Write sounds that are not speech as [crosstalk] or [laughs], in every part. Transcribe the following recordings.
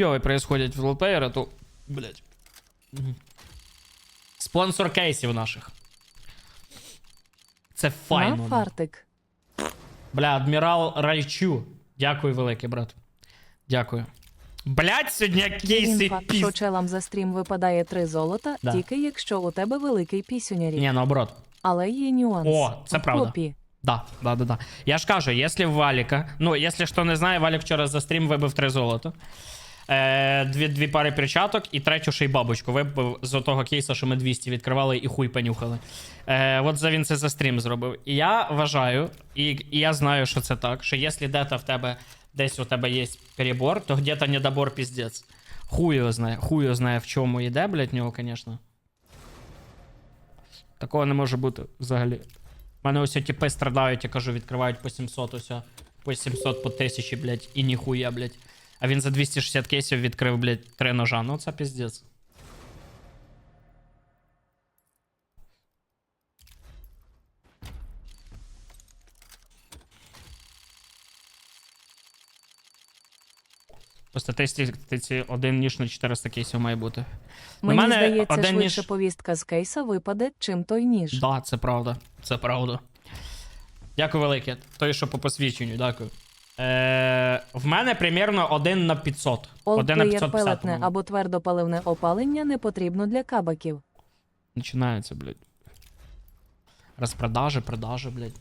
хуйові происходять в лоплеєра, то, блядь. Мгм. Спонсор кейсів наших. Це файно. Фартик. Бля, адмірал Райчу. Дякую, великий брат. Дякую. Блять, сьогодні кейси піз... що челам за стрім випадає три золота, Да. тільки якщо у тебе великий пісюнярі. Ні, наоборот. Але є нюанс. О, це правда. Копі. Да, да, да, да. Я ж кажу, якщо в Валіка, ну, якщо хто не знає, Валік вчора за стрім вибив три золота. Е, дві, дві пари перчаток і третю ще й бабочку вибив з того кейса, що ми 200 відкривали і хуй понюхали. Е, от за він це за стрім зробив. І я вважаю, і, і я знаю, що це так, що якщо дета в тебе десь у тебе є перебор, то где-то недобор піздець. Хуй його знає, хуй його знає, в чому йде, блядь, нього, звісно. Такого не може бути взагалі. У мене ось типи страдають, я кажу, відкривають по 700 ось, по 700, по 1000, блядь, і ніхуя, блядь. А він за 260 кейсів відкрив, блядь, три ножа. Ну це піздець. По статистиці один ніж на 400 кейсів має бути. Мені мене здається, один швидше ніж- повістка з кейса випаде, чим той ніж. Да, це правда. Це правда. Дякую велике. Той, що по посвідченню, дякую. Е, в мене примірно 1 на 500. 1 на Олдплеєр 550. пелетне по-моєму. або твердопаливне опалення не потрібно для кабаків. Починається, блядь. Розпродажі, продажі, блядь.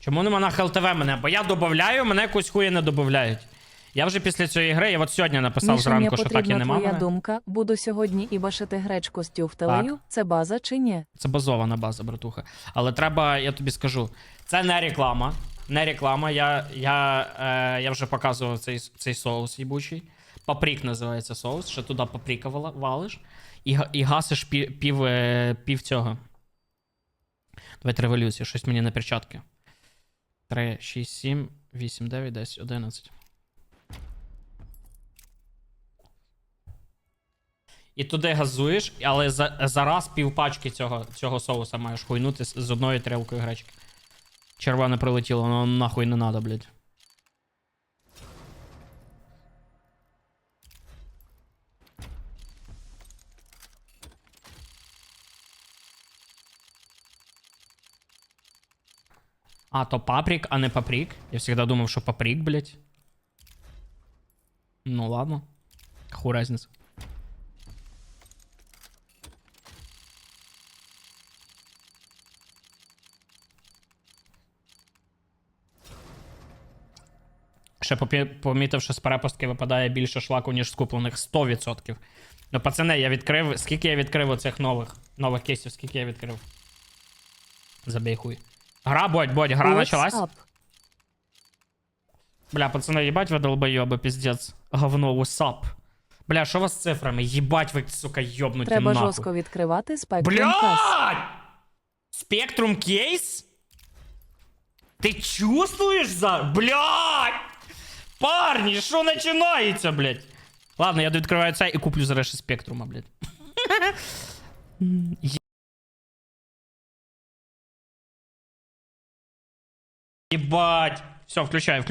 Чому нема на ХЛТВ мене? Бо я додаю, мене якусь хуя не додають. Я вже після цієї гри, я от сьогодні написав Міша, зранку, що так і нема. твоя мене. думка. Буду сьогодні і башити гречку з тюфтелею. Це база чи ні? Це базована база, братуха. Але треба, я тобі скажу, це не реклама. Не реклама. Я, я, е, я вже показував цей, цей соус їбучий. Папрік називається соус. Ще туди паприка валиш. І, і гасиш пів, пів, е, пів цього. Давайте революцію, щось мені на перчатки. 3, 6, 7, 8, 9, 10, 11. І туди газуєш, але за, за раз півпачки цього, цього соуса маєш хуйнути з, з одною тарілкою гречки. Червоне прилетіло, воно нахуй не надо, блядь. А, то паприк, а не паприк. Я всегда думав, що паприк, блядь. Ну ладно. Ху разница. Ще помітив, що з перепустки випадає більше шлаку, ніж з куплених 100%. Ну, пацани, я відкрив. Скільки я відкрив оцих нових нових кейсів, скільки я відкрив? Забій хуй. Гра, бодь, бодь, гра What's началась. up? Бля, пацани, їбать ви долбойоби, пиздец. Говно, усап. Бля, що у вас з цифрами? Їбать ви, сука, йобнуті Треба нахуй. жорстко відкривати спектрум. Блядь! Спектрум кейс? Ты чувствуешь за... Блядь! Парни, що починається, блядь? Ладно, я відкриваю це і куплю зараз ще спектрума, блядь. [laughs] Ебать. Все, включаю, включаю.